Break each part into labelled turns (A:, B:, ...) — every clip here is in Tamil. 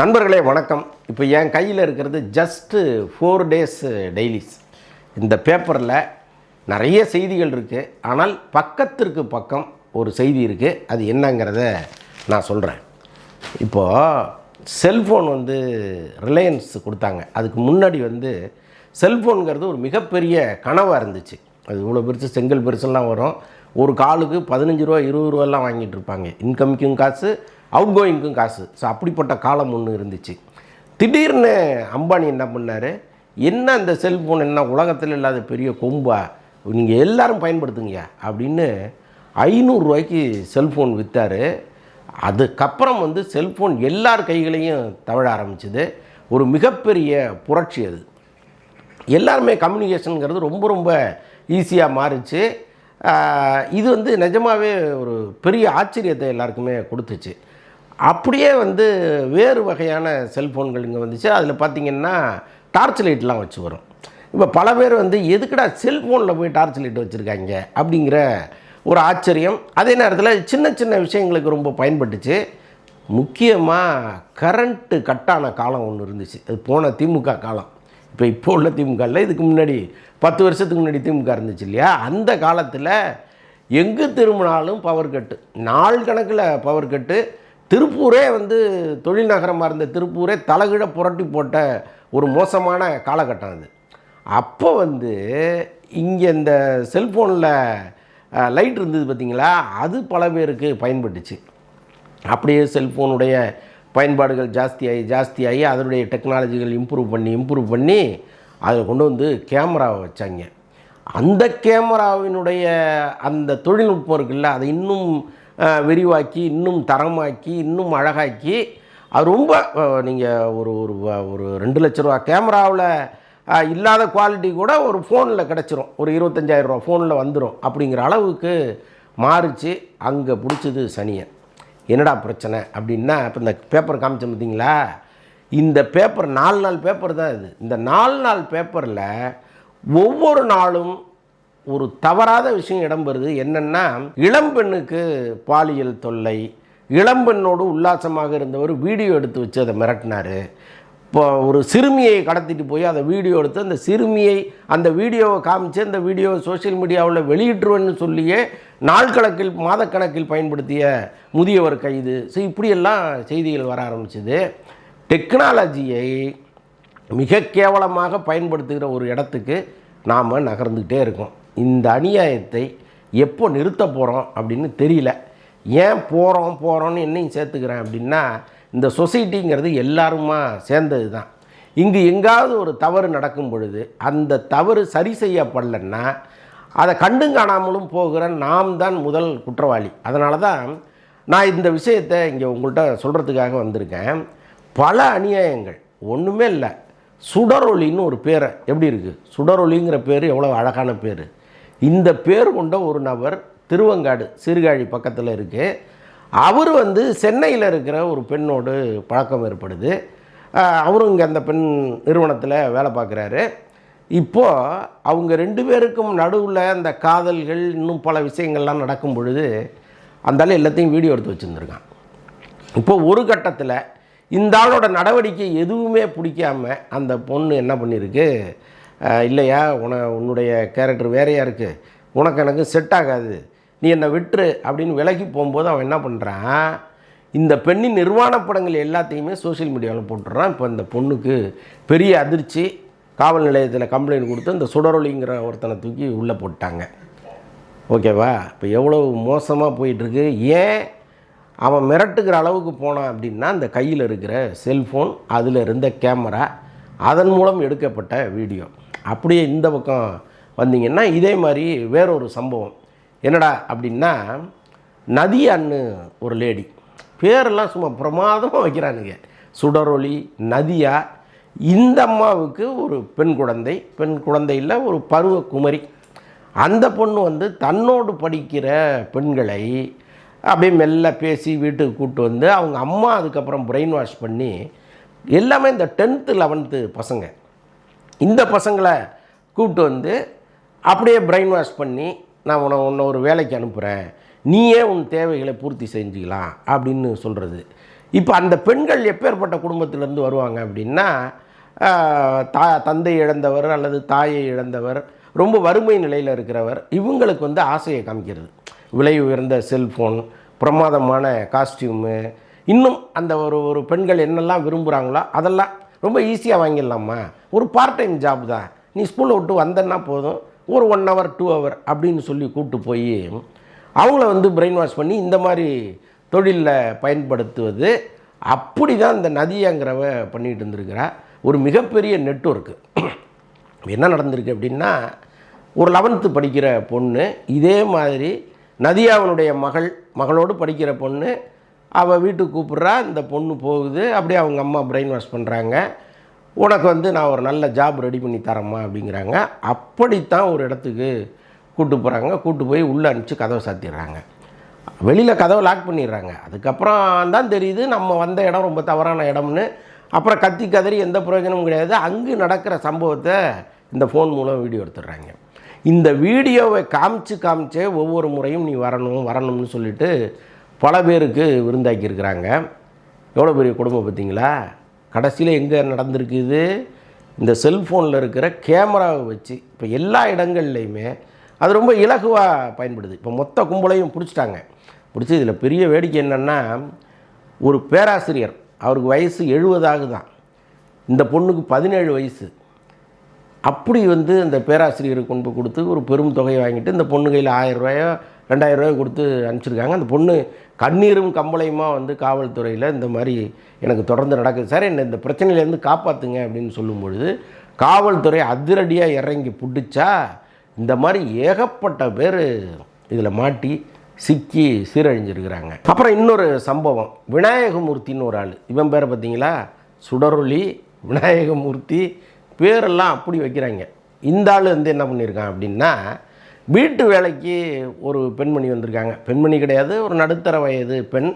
A: நண்பர்களே வணக்கம். இப்போ என் கையில் இருக்கிறது ஜஸ்ட்டு ஃபோர் டேஸ் டெய்லிஸ் இந்த பேப்பரில் நிறைய செய்திகள் இருக்குது ஆனால் பக்கத்திற்கு பக்கம் ஒரு செய்தி இருக்குது அது என்னங்கிறத நான் சொல்கிறேன் இப்போது செல்ஃபோன் வந்து ரிலையன்ஸ் கொடுத்தாங்க. அதுக்கு முன்னாடி வந்து செல்ஃபோனுங்கிறது ஒரு மிகப்பெரிய கனவாக இருந்துச்சு. அது இவ்வளோ பெருசு செங்கல் பெருசெல்லாம் வரும். ஒரு காலுக்கு பதினஞ்சு ரூபா இருபது ரூபாலாம் வாங்கிட்டு இருப்பாங்க. இன்கமிக்கும் காசு அவுட் கோயிங்க்கும் காசு. ஸோ அப்படிப்பட்ட காலம் ஒன்று இருந்துச்சு. திடீர்னு அம்பானி என்ன பண்ணார்? என்ன அந்த செல்ஃபோன் என்ன உலகத்தில் இல்லாத பெரிய கொம்பா? நீங்கள் எல்லாரும் பயன்படுத்துங்க அப்படின்னு ஐநூறுரூவாய்க்கு செல்ஃபோன் விற்றார் அதுக்கப்புறம் வந்து செல்ஃபோன் எல்லார் கைகளையும் தவழ ஆரம்பிச்சுது. ஒரு மிகப்பெரிய புரட்சி அது. எல்லாருமே கம்யூனிகேஷனுங்கிறது ரொம்ப ரொம்ப ஈஸியாக மாறிச்சு. இது வந்து நிஜமாகவே ஒரு பெரிய ஆச்சரியத்தை எல்லாருக்குமே கொடுத்துச்சு. அப்படியே வந்து வேறு வகையான செல்ஃபோன்கள் இங்கே வந்துச்சு. அதில் பார்த்திங்கன்னா டார்ச் லைட்லாம் வச்சு வரும். இப்போ பல பேர் வந்து எதுக்குடா செல்ஃபோனில் போய் டார்ச் லைட் வச்சுருக்காங்க அப்படிங்கிற ஒரு ஆச்சரியம். அதே நேரத்தில் சின்ன சின்ன விஷயங்களுக்கு ரொம்ப பயன்பட்டுச்சு. முக்கியமாக கரண்ட்டு கட்டான காலம் ஒன்று இருந்துச்சு. அது போன திமுக காலம். இப்போ இப்போ உள்ள திமுக இல்லை இதுக்கு முன்னாடி பத்து வருஷத்துக்கு முன்னாடி திமுக இருந்துச்சு இல்லையா? அந்த காலத்தில் எங்கே திரும்பினாலும் பவர் கட்டு நாள் கணக்கில் பவர் கட்டு திருப்பூரே வந்து தொழில் நகரமாக இருந்த திருப்பூரே தலகிழ புரட்டி போட்ட ஒரு மோசமான காலகட்டம் அது. அப்போ வந்து இங்கே இந்த செல்ஃபோனில் லைட் இருந்தது பார்த்திங்களா அது பல பேருக்கு பயன்பட்டுச்சு. அப்படியே செல்ஃபோனுடைய பயன்பாடுகள் ஜாஸ்தியாகி ஜாஸ்தியாகி அதனுடைய டெக்னாலஜிகள் இம்ப்ரூவ் பண்ணி இம்ப்ரூவ் பண்ணி அதில் கொண்டு வந்து கேமராவை வச்சாங்க. அந்த கேமராவினுடைய அந்த தொழில்நுட்பம் இருக்குல்ல அதை இன்னும் விரிவாக்கி இன்னும் தரமாக்கி இன்னும் அழகாக்கி அது ரொம்ப நீங்கள் ஒரு ஒரு ஒரு ரெண்டு லட்ச ரூபா கேமராவில் இல்லாத குவாலிட்டி கூட ஒரு ஃபோனில் கிடச்சிரும். ஒரு இருபத்தஞ்சாயிரம் ரூபா ஃபோனில் வந்துடும் அப்படிங்கிற அளவுக்கு மாறிச்சு. அங்கே பிடிச்சது சனியன். என்னடா பிரச்சனை? அப்படின்னா இப்போ இந்த பேப்பர் காமிச்சேன் பார்த்தீங்களா இந்த பேப்பர் நாலு நாள் பேப்பர் தான் இது. இந்த நாலு நாள் பேப்பரில் ஒவ்வொரு நாளும் ஒரு தவறாத விஷயம் இடம்பெறுது. என்னென்னா இளம்பெண்ணுக்கு பாலியல் தொல்லை இளம்பெண்ணோடு உல்லாசமாக இருந்தவர் வீடியோ எடுத்து வச்சு அதை மிரட்டினார். இப்போ ஒரு சிறுமியை கடத்திட்டு போய் அதை வீடியோ எடுத்து அந்த சிறுமியை அந்த வீடியோவை காமிச்சு அந்த வீடியோவை சோஷியல் மீடியாவில் வெளியிட்டுருவேன்னு சொல்லியே நாள் கணக்கில் மாதக்கணக்கில் பயன்படுத்திய முதியவர் கைது. ஸோ இப்படியெல்லாம் செய்திகள் வர ஆரம்பிச்சுது. டெக்னாலஜியை மிக கேவலமாக பயன்படுத்துகிற ஒரு இடத்துக்கு நாம் நகர்ந்துக்கிட்டே இருக்கோம். இந்த அநியாயத்தை எப்போ நிறுத்த போகிறோம் அப்படின்னு தெரியல. ஏன் போகிறோம் போகிறோன்னு என்னையும் சேர்த்துக்கிறேன் அப்படின்னா இந்த சொசைட்டிங்கிறது எல்லாருமா சேர்ந்தது தான் இங்கு எங்காவது ஒரு தவறு நடக்கும் பொழுது அந்த தவறு சரி செய்யப்படலைன்னா அதை கண்டும் காணாமலும் போகிற நாம் தான் முதல் குற்றவாளி. அதனால தான் நான் இந்த விஷயத்தை இங்கே உங்கள்கிட்ட சொல்கிறதுக்காக வந்திருக்கேன். பல அநியாயங்கள் ஒன்றுமே இல்லை. சுடரொளின்னு ஒரு பேரை. எப்படி இருக்குது சுடரொலிங்கிற பேர் எவ்வளோ அழகான பேர். இந்த பேர் கொண்ட ஒரு நபர் திருவங்காடு சீர்காழி பக்கத்தில் இருக்குது அவர் வந்து சென்னையில் இருக்கிற ஒரு பெண்ணோடு பழக்கம் ஏற்படுது. அவரும் இங்கே அந்த பெண் நிறுவனத்தில் வேலை பார்க்குறாரு. இப்போது அவங்க ரெண்டு பேருக்கும் நடுவில் அந்த காதல்கள் இன்னும் பல விஷயங்கள்லாம் நடக்கும் பொழுது அந்தால எல்லாத்தையும் வீடியோ எடுத்து வச்சுருந்துருக்கான். இப்போ ஒரு கட்டத்தில் இந்த ஆளோட நடவடிக்கை எதுவுமே பிடிக்காம அந்த பொண்ணு என்ன பண்ணியிருக்கு இல்லையா? உன உன்னுடைய கேரக்டர் வேறையாக இருக்குது உனக்கு எனக்கு செட் ஆகாது. நீ என்னை விட்டுரு அப்படின்னு விலகி போகும்போது அவன் என்ன பண்ணுறான் இந்த பெண்ணின் நிர்வாண படங்கள் எல்லாத்தையுமே சோஷியல் மீடியாவில் போட்டுறான் இப்போ இந்த பொண்ணுக்கு பெரிய அதிர்ச்சி. காவல் நிலையத்தில் கம்ப்ளைண்ட் கொடுத்து இந்த சுடரொலிங்கிற ஒருத்தனை தூக்கி உள்ளே போட்டாங்க ஓகேவா? இப்போ எவ்வளோ மோசமாக போயிட்டுருக்கு. ஏன் அவன் மிரட்டுகிற அளவுக்கு போனான் அப்படின்னா அந்த கையில் இருக்கிற செல்ஃபோன் அதில் இருந்த கேமரா அதன் மூலம் எடுக்கப்பட்ட வீடியோ அப்படியே இந்த பக்கம் வந்தீங்கன்னா இதே மாதிரி வேறொரு சம்பவம். என்னடா அப்படின்னா நதியான்னு ஒரு லேடி. பேரெல்லாம் சும்மா பிரமாதமாக வைக்கிறானுங்க. சுடரொளி நதியா? இந்த அம்மாவுக்கு ஒரு பெண் குழந்தை. பெண் குழந்தையில் ஒரு பருவ குமரி. அந்த பொண்ணு வந்து தன்னோடு படிக்கிற பெண்களை அப்படியே மெல்ல பேசி வீட்டுக்கு கூப்பிட்டு வந்து அவங்க அம்மா அதுக்கப்புறம் பிரெயின் வாஷ் பண்ணி எல்லாமே இந்த டென்த்து லெவன்த்து பசங்க. இந்த பசங்களை கூப்பிட்டு வந்து அப்படியே பிரெயின் வாஷ் பண்ணி நான் உன்னை உன்னை ஒரு வேலைக்கு அனுப்புகிறேன் நீயே உன் தேவைகளை பூர்த்தி செஞ்சுக்கலாம் அப்படின்னு சொல்கிறது இப்போ அந்த பெண்கள் எப்பேற்பட்ட குடும்பத்திலேருந்து வருவாங்க அப்படின்னா தா தந்தை இழந்தவர் அல்லது தாயை இழந்தவர் ரொம்ப வறுமை நிலையில் இருக்கிறவர் இவங்களுக்கு வந்து ஆசையை காமிக்கிறது. விலை உயர்ந்த செல்ஃபோன் பிரமாதமான காஸ்டியூமு இன்னும் அந்த ஒரு ஒரு பெண்கள் என்னெல்லாம் விரும்புகிறாங்களோ அதெல்லாம் ரொம்ப ஈஸியாக வாங்கிடலாமா? ஒரு பார்ட் டைம் ஜாப் தான். நீ ஸ்கூலை விட்டு வந்தேன்னா போதும். ஒரு ஒன் ஹவர் டூ ஹவர் அப்படின்னு சொல்லி கூப்பிட்டு போய் அவங்கள வந்து பிரெயின் வாஷ் பண்ணி இந்த மாதிரி தொழிலில் பயன்படுத்துவது அப்படி தான் இந்த நதியாங்கிறவ பண்ணிகிட்டு இருந்திருக்கிறா. ஒரு மிகப்பெரிய நெட்ஒர்க்கு என்ன நடந்திருக்கு அப்படின்னா ஒரு லெவன்த்து படிக்கிற பொண்ணு இதே மாதிரி நதியாவனுடைய மகள் மகளோடு படிக்கிற பொண்ணு அவள் வீட்டுக்கு கூப்பிட்றா இந்த பொண்ணு போகுது. அப்படியே அவங்க அம்மா பிரெயின் வாஷ் பண்ணுறாங்க உனக்கு வந்து நான் ஒரு நல்ல ஜாப் ரெடி பண்ணி தரேம்மா அப்படிங்கிறாங்க. அப்படித்தான் ஒரு இடத்துக்கு கூட்டு போகிறாங்க கூட்டு போய் உள்ளே அனுப்பிச்சு கதவை சாத்திடுறாங்க. வெளியில் கதவை லாக் பண்ணிடுறாங்க. அதுக்கப்புறம் தான் தெரியுது நம்ம வந்த இடம் ரொம்ப தவறான இடம்னு. அப்புறம் கத்தி கதறி எந்த பிரயோஜனமும் கிடையாது. அங்கு நடக்கிற சம்பவத்தை இந்த ஃபோன் மூலம் வீடியோ எடுத்துடுறாங்க. இந்த வீடியோவை காமிச்சு காமிச்சே ஒவ்வொரு முறையும் நீ வரணும் வரணும்னு சொல்லிட்டு பல பேருக்கு விருந்தாக்கியிருக்கிறாங்க. எவ்வளோ பெரிய குடும்பம் பார்த்தீங்களா? கடைசியில் எங்கே நடந்திருக்குது இந்த செல்ஃபோனில் இருக்கிற கேமராவை வச்சு இப்போ எல்லா இடங்கள்லையுமே அது ரொம்ப இலகுவாக பயன்படுது. இப்போ மொத்த கும்பலையும் பிடிச்சிட்டாங்க. பிடிச்சி இதில் பெரிய வேடிக்கை என்னென்னா ஒரு பேராசிரியர் அவருக்கு வயசு எழுபதாக தான். இந்த பொண்ணுக்கு பதினேழு வயசு. அப்படி வந்து அந்த பேராசிரியருக்கு கொண்டு போய் கொடுத்து ஒரு பெரும் தொகையை வாங்கிட்டு இந்த பொண்ணு கையில் ஆயிரம் ரூபாயோ ரெண்டாயிரம் ரூபாய் கொடுத்து அனுப்பிச்சிருக்காங்க. அந்த பொண்ணு கண்ணீரும் கம்பளையுமா வந்து காவல்துறையில் இந்த மாதிரி எனக்கு தொடர்ந்து நடக்குது. சார் என்னை இந்த பிரச்சனையிலேருந்து காப்பாற்றுங்க அப்படின்னு சொல்லும்பொழுது காவல்துறை அதிரடியாக இறங்கி பிடிச்சா இந்த மாதிரி ஏகப்பட்ட பேர் இதில் மாட்டி சிக்கி சீரழிஞ்சிருக்கிறாங்க. அப்புறம் இன்னொரு சம்பவம். விநாயகமூர்த்தின்னு ஒரு ஆள். இவன் பேரை பார்த்தீங்களா? சுடரொளி விநாயகமூர்த்தி பேரெல்லாம் அப்படி வைக்கிறாங்க. இந்த ஆள் வந்து என்ன பண்ணியிருக்கான் அப்படின்னா வீட்டு வேலைக்கு ஒரு பெண்மணி வந்திருக்காங்க. பெண்மணி கிடையாது ஒரு நடுத்தர வயது பெண்.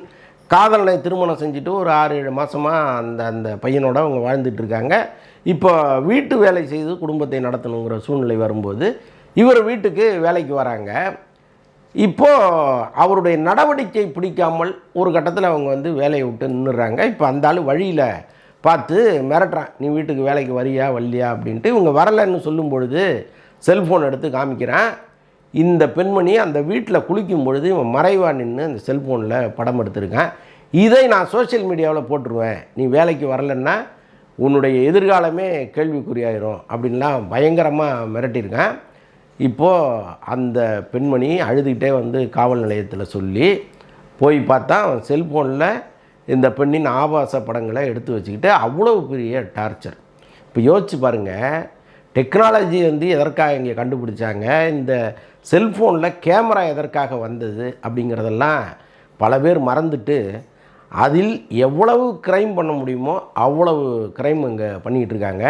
A: காதலனை திருமணம் செஞ்சுட்டு ஒரு ஆறு ஏழு மாதமாக அந்த அந்த பையனோட அவங்க வாழ்ந்துட்டுருக்காங்க இப்போ வீட்டு வேலை செய்து குடும்பத்தை நடத்தணுங்கிற சூழ்நிலை வரும்போது இவர் வீட்டுக்கு வேலைக்கு வராங்க. இப்போது அவருடைய நடவடிக்கை பிடிக்காமல் ஒரு கட்டத்தில் அவங்க வந்து வேலையை விட்டு நின்றுறாங்க இப்போ அந்த ஆள் வழியில் பார்த்து மிரட்டுறான். நீ வீட்டுக்கு வேலைக்கு வரியா வரலையா அப்படின்ட்டு இவங்க வரலைன்னு சொல்லும் பொழுது செல்ஃபோன் எடுத்து காமிக்கிறான். இந்த பெண்மணி அந்த வீட்டில் குளிக்கும் பொழுது இவன் மறைவா நின்று அந்த செல்ஃபோனில் படம் எடுத்திருக்கான். இதை நான் சோஷியல் மீடியாவில் போட்டுருவேன். நீ வேலைக்கு வரலன்னா உன்னுடைய எதிர்காலமே கேள்விக்குறியாயிரும் அப்படின்லாம் பயங்கரமாக மிரட்டியிருக்கேன். இப்போது அந்த பெண்மணி அழுதுகிட்டே வந்து காவல் நிலையத்தில் சொல்லி போய் பார்த்தா அவன் செல்ஃபோனில் இந்த பெண்ணின் ஆபாச படங்களை எடுத்து வச்சுக்கிட்டு அவ்வளோ பெரிய டார்ச்சர். இப்போ யோசிச்சு பாருங்கள் டெக்னாலஜி வந்து எதற்காக இங்கே கண்டுபிடிச்சாங்க? இந்த செல்ஃபோனில் கேமரா எதற்காக வந்தது? அப்படிங்கிறதெல்லாம் பல பேர் மறந்துட்டு அதில் எவ்வளவு க்ரைம் பண்ண முடியுமோ அவ்வளவு க்ரைம் இங்கே பண்ணிக்கிட்டு இருக்காங்க.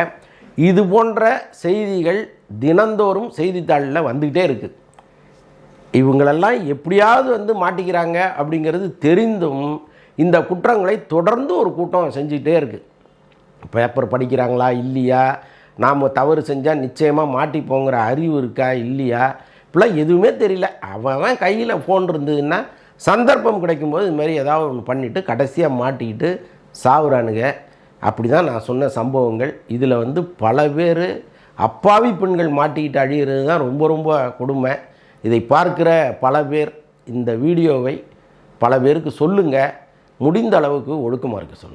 A: இது போன்ற செய்திகள் தினந்தோறும் செய்தித்தாளில் வந்துக்கிட்டே இருக்குது இவங்களெல்லாம் எப்படியாவது வந்து மாட்டிக்கிறாங்க அப்படிங்கிறது தெரிந்தும் இந்த குற்றங்களை தொடர்ந்து ஒரு கூட்டம் செஞ்சுக்கிட்டே இருக்குது பேப்பர் படிக்கிறாங்களா? இல்லையா? நாம் தவறு செஞ்சால் நிச்சயமாக மாட்டிப்போங்கிற அறிவு இருக்கா இல்லையா? இப்படிலாம் எதுவுமே தெரியல. அவன் கையில் ஃபோன் இருந்ததுன்னா சந்தர்ப்பம் கிடைக்கும்போது இது மாதிரி ஏதாவது ஒன்று பண்ணிவிட்டு கடைசியாக மாட்டிக்கிட்டு சாவுறானுங்க. அப்படி தான் நான் சொன்ன சம்பவங்கள். இதில் வந்து பல பேர் அப்பாவி பெண்கள் மாட்டிக்கிட்டு அழிகிறது தான் ரொம்ப ரொம்ப கொடுமை. இதை பார்க்கிற பல பேர் இந்த வீடியோவை பல பேருக்கு சொல்லுங்கள் முடிந்த அளவுக்கு ஒழுக்கமாக இருக்க சொல்லுங்கள்